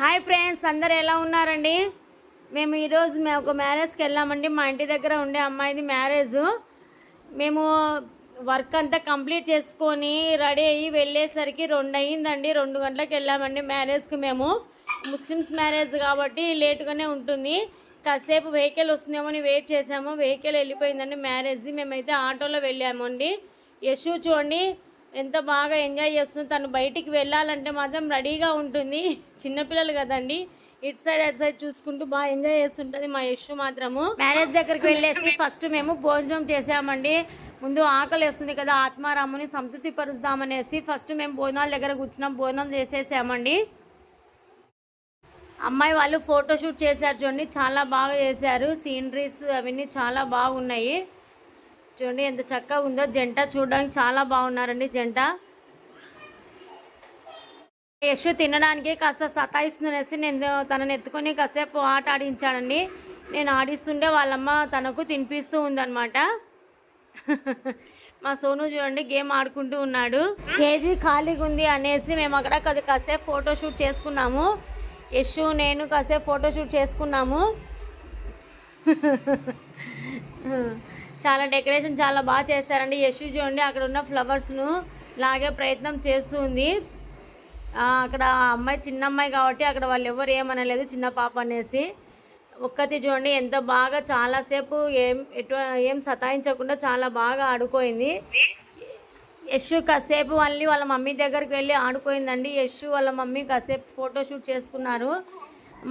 Hi friends అందరు ఎలా ఉన్నారండి? మేము ఈరోజు మేము ఒక మ్యారేజ్కి వెళ్ళామండి. మా ఇంటి దగ్గర ఉండే అమ్మాయిది మ్యారేజ్. మేము వర్క్ అంతా కంప్లీట్ చేసుకొని రెడీ అయ్యి వెళ్ళేసరికి రెండు అయ్యిందండి. రెండు గంటలకు వెళ్ళామండి మ్యారేజ్కి మేము. ముస్లిమ్స్ మ్యారేజ్ కాబట్టి లేటుగానే ఉంటుంది. కాసేపు వెహికల్ వస్తుందేమో అని వెయిట్ చేసాము వెహికల్ వెళ్ళిపోయిందండి మ్యారేజ్ది. మేమైతే ఆటోలో వెళ్ళామండి. యశు చూడండి ఎంత బాగా ఎంజాయ్ చేస్తుందో తను బయటికి వెళ్ళాలంటే మాత్రం రెడీగా ఉంటుంది. చిన్నపిల్లలు కదండి. ఇటు సైడ్ అటు సైడ్ చూసుకుంటూ బాగా ఎంజాయ్ చేస్తుంటుంది మా యశ్ మాత్రము. మ్యారేజ్ దగ్గరికి వెళ్ళేసి ఫస్ట్ మేము భోజనం చేసామండి. ముందు ఆకలి వేస్తుంది కదా ఆత్మారాముని సంతృప్తి పరుస్తామనేసి ఫస్ట్ మేము భోజనాల దగ్గర కూర్చున్నాం భోజనం చేసేసామండి. అమ్మాయి వాళ్ళు ఫోటోషూట్ చేశారు చూడండి చాలా బాగా చేశారు. సీనరీస్ అవన్నీ చాలా బాగున్నాయి. చూడండి ఎంత చక్కగా ఉందో. జంట చూడడానికి చాలా బాగున్నారండి జంట. యశు తినడానికి కాస్త సతాయిస్తుందనేసి నేను తనని ఎత్తుకొని కాసేపు ఆట ఆడించాడండి. నేను ఆడిస్తుండే వాళ్ళమ్మ తనకు తినిపిస్తూ ఉందన్నమాట. మా సోను చూడండి గేమ్ ఆడుకుంటూ ఉన్నాడు. స్టేజీ ఖాళీగా ఉంది అనేసి మేము అక్కడ కొద్ది కాసేపు ఫోటోషూట్ చేసుకున్నాము. యశు నేను కాసేపు ఫోటోషూట్ చేసుకున్నాము. చాలా డెకరేషన్ చాలా బాగా చేస్తారండి యశు చూడండి అక్కడ ఉన్న ఫ్లవర్స్ను లాగే ప్రయత్నం చేస్తూ ఉంది. అక్కడ ఆ అమ్మాయి చిన్న అమ్మాయి కాబట్టి అక్కడ వాళ్ళు ఎవరు ఏమనలేదు చిన్న పాప అనేసి. ఒక్కతి చూడండి ఎంత బాగా చాలాసేపు ఏం ఎటు ఏం సతాయించకుండా చాలా బాగా ఆడుకోయింది. యశ్ కాసేపు మళ్ళీ వాళ్ళ మమ్మీ దగ్గరికి వెళ్ళి ఆడుకోయిందండి. యశ్ వాళ్ళ మమ్మీ కాసేపు ఫోటోషూట్ చేసుకున్నారు.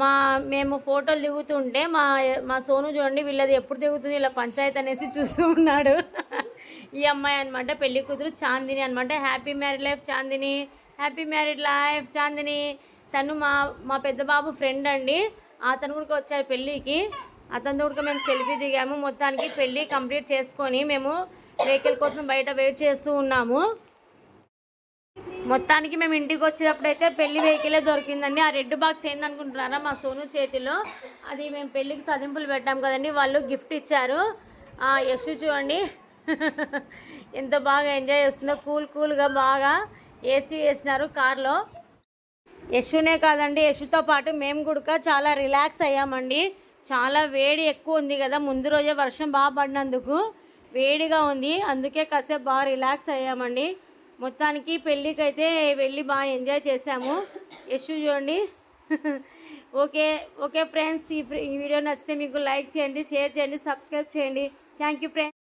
మా మేము ఫోటోలు దిగుతుంటే మా మా సోను చూడండి వీళ్ళది ఎప్పుడు దిగుతుంది ఇలా పంచాయతీ అనేసి చూస్తూ ఉన్నాడు. ఈ అమ్మాయి అనమాట పెళ్ళి కూతురు చాందిని అనమాట happy married life Chandini. Happy married life Chandini. తను మా మా పెద్ద బాబు ఫ్రెండ్ అండి. అతను కూడా వచ్చారు పెళ్ళికి. అతనితో కూడా మేము సెల్ఫీ దిగాము. మొత్తానికి పెళ్ళి కంప్లీట్ చేసుకొని మేము వెహికల్ కోసం బయట వెయిట్ చేస్తూ ఉన్నాము. మొత్తానికి మేము ఇంటికి వచ్చినప్పుడైతే పెళ్ళి వెహికలే దొరికిందండి. ఆ రెడ్ బాక్స్ ఏందనుకుంటున్నారా మా సోను చేతిలో? అది మేము పెళ్ళికి సదింపులు పెట్టాం కదండి. వాళ్ళు గిఫ్ట్ ఇచ్చారు. ఆ యశు చూడండి. ఎంత బాగా ఎంజాయ్ చేస్తుందో. కూల్ కూల్గా బాగా ఏసీ వేసినారు కార్లో. యశునే కాదండి యశుతో పాటు మేము కూడా చాలా రిలాక్స్ అయ్యామండి. చాలా వేడి ఎక్కువ ఉంది కదా. ముందు రోజే వర్షం బాగా పడినందుకు వేడిగా ఉంది. అందుకే కాసేపు బాగా రిలాక్స్ అయ్యామండి. మొత్తానికి పెళ్ళికి అయితే వెళ్ళి బాగా ఎంజాయ్ చేసాము యశ్ చూడండి. ఓకే ఓకే ఫ్రెండ్స్ ఈ ఈ వీడియో నచ్చితే మీకు లైక్ చేయండి షేర్ చేయండి సబ్స్క్రైబ్ చేయండి. Thank you friends.